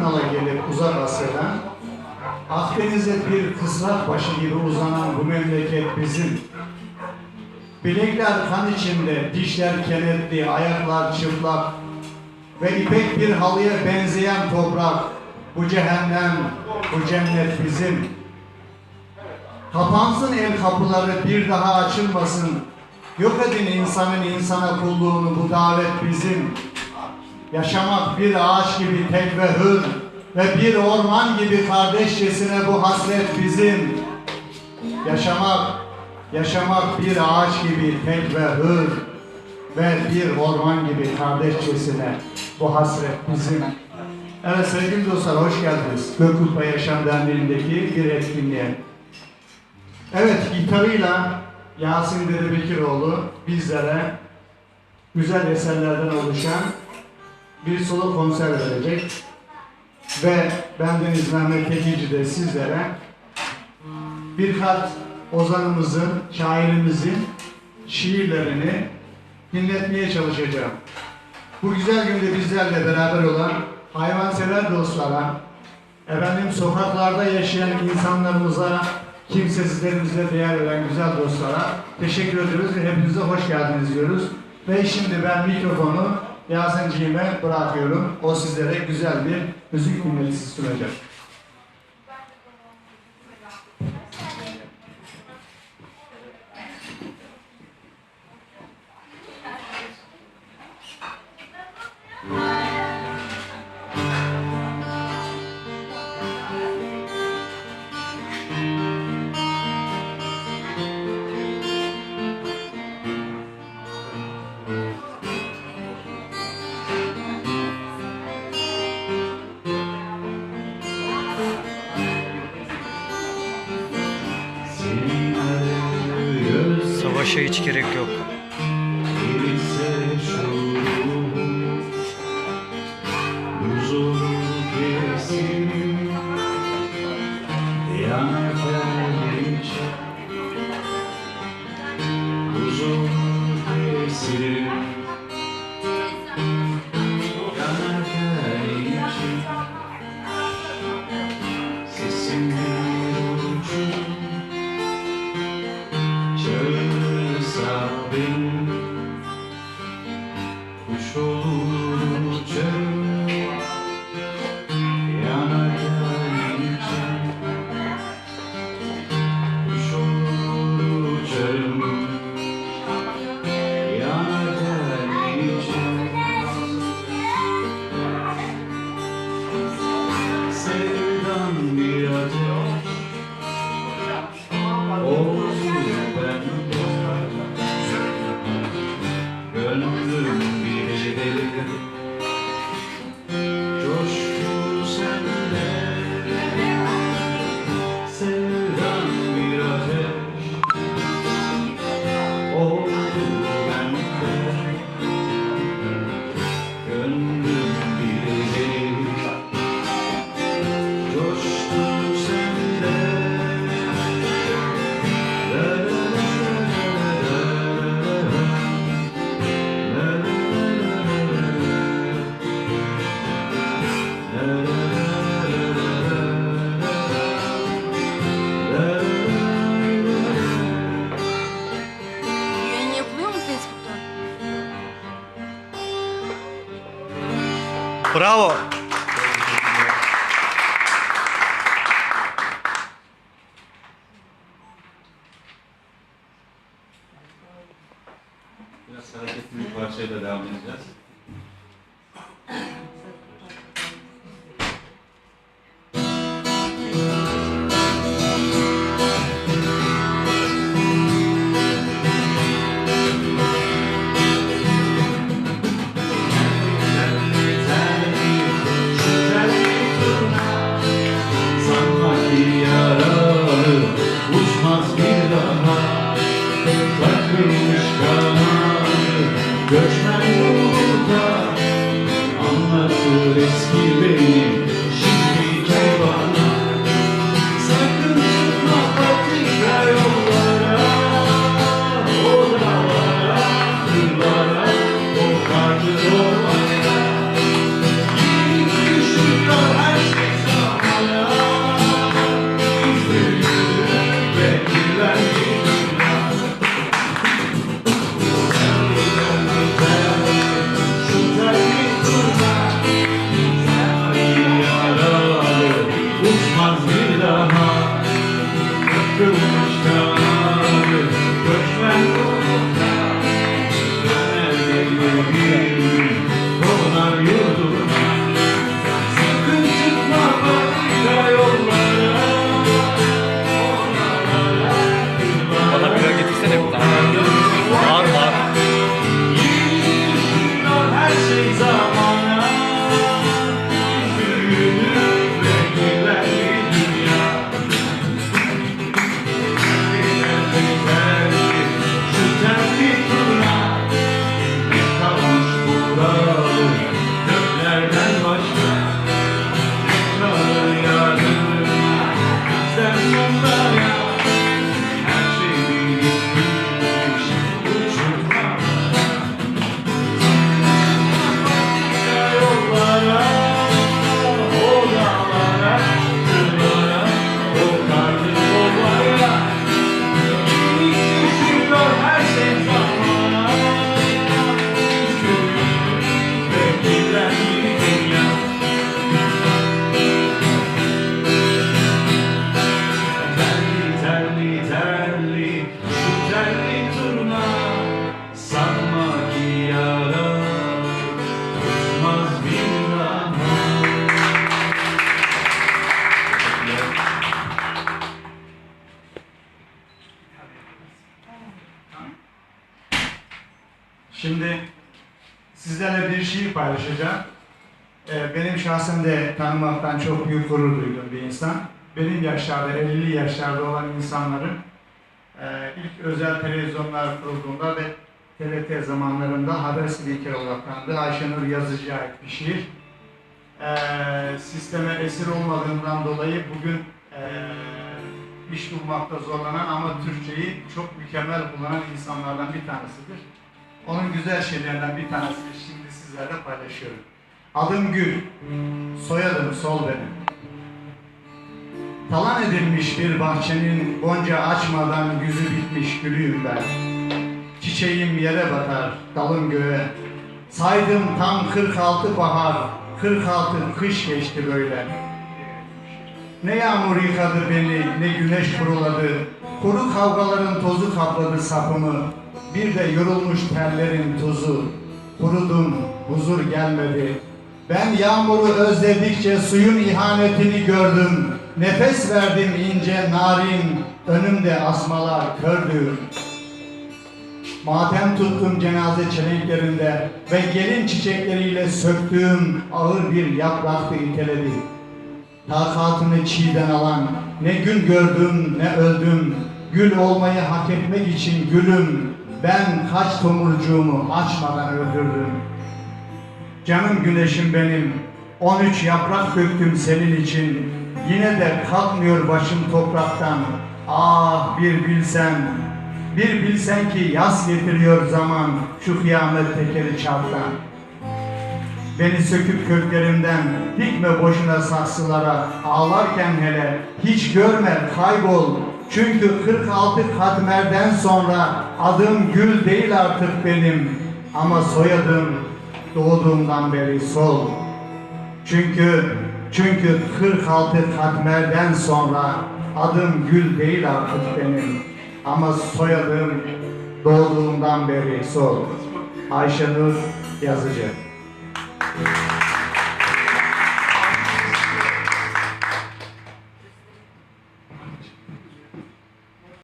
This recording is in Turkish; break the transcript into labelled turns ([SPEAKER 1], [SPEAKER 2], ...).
[SPEAKER 1] nala gelip uzak Asya'dan, Akdeniz'e bir kısrak başı gibi uzanan bu memleket bizim. Bilekler kan içinde, dişler kenetli, ayaklar çıplak ve ipek bir halıya benzeyen toprak. Bu cehennem, bu cennet bizim. Kapansın el kapıları bir daha açılmasın. Yok edin insanın insana kulluğunu bu davet bizim. Yaşamak bir ağaç gibi tek ve hür ve bir orman gibi kardeşçesine bu hasret bizim. Yaşamak, yaşamak bir ağaç gibi tek ve hür ve bir orman gibi kardeşçesine bu hasret bizim. Evet sevgili dostlar hoş geldiniz. Gökkulpa Yaşam Derneği'ndeki bir etkinliğe. Evet gitarıyla Yasin Dedebekiroğlu bizlere güzel eserlerden oluşan bir solo konser verecek. Ve bendeniz Mehmet Tekici de sizlere birkaç ozanımızın, şairimizin şiirlerini dinletmeye çalışacağım. Bu güzel günde bizlerle beraber olan hayvansever dostlara, efendim sokaklarda yaşayan insanlarımıza, kimsesizlerimize değer veren güzel dostlara teşekkür ediyoruz ve hepinize hoş geldiniz diyoruz. Ve şimdi ben mikrofonu Yasin'ciğime bırakıyorum. O sizlere güzel bir müzik dinletisi sunacak.
[SPEAKER 2] Savaşa hiç gerek yok. Bravo.
[SPEAKER 3] Biraz hareketli bir parçayla devam edeceğiz.
[SPEAKER 1] Paylaşacağım. Ee, benim şahsen de tanımaktan çok büyük gurur duyduğum bir insan. Benim yaşlarda, 50'li yaşlarda olan insanların e, ilk özel televizyonlar kurulduğunda ve TRT zamanlarında haber spiker olarak tanıdığı Ayşenur Yazıcı'ya ait bir şiir. Ee, sisteme esir olmadığından dolayı bugün e, iş bulmakta zorlanan ama Türkçeyi çok mükemmel kullanan insanlardan bir tanesidir. Onun güzel şeylerinden bir tanesini şimdi sizlerle paylaşıyorum. Adım Gül, soyadım Sol benim. Talan edilmiş bir bahçenin gonca açmadan yüzü bitmiş gülüyüm ben. Çiçeğim yere batar, dalım göğe. Saydım tam 46 bahar, 46 kış geçti böyle. Ne yağmur yıkadı beni, ne güneş kuruladı. Kuru kavgaların tozu kapladı sapımı. Bir de yorulmuş terlerin tuzu. Kurudum, huzur gelmedi. Ben yağmuru özledikçe suyun ihanetini gördüm. Nefes verdim ince narin, önümde asmalar kördü. Matem tuttum cenaze çelenklerinde ve gelin çiçekleriyle söktüğüm ağır bir yapraktı iteledi. Takatını çiğden alan ne gün gördüm ne öldüm. Gül olmayı hak etmek için gülüm. Ben kaç tomurcuğumu açmadan öldürdüm. Canım güneşim benim, 13 yaprak döktüm senin için. Yine de kalkmıyor başım topraktan. Ah bir bilsen, bir bilsen ki yaz getiriyor zaman şu kıyamet tekeri çarptan. Beni söküp köklerimden dikme boşuna saksılara Ağlarken hele hiç görme kaybol Çünkü 46 katmerden sonra Adım gül değil artık benim. Ama soyadım doğduğumdan beri sol. Çünkü çünkü 46 katmerden sonra Adım gül değil artık benim. Ama soyadım doğduğumdan beri sol. Ayşenur Yazıcı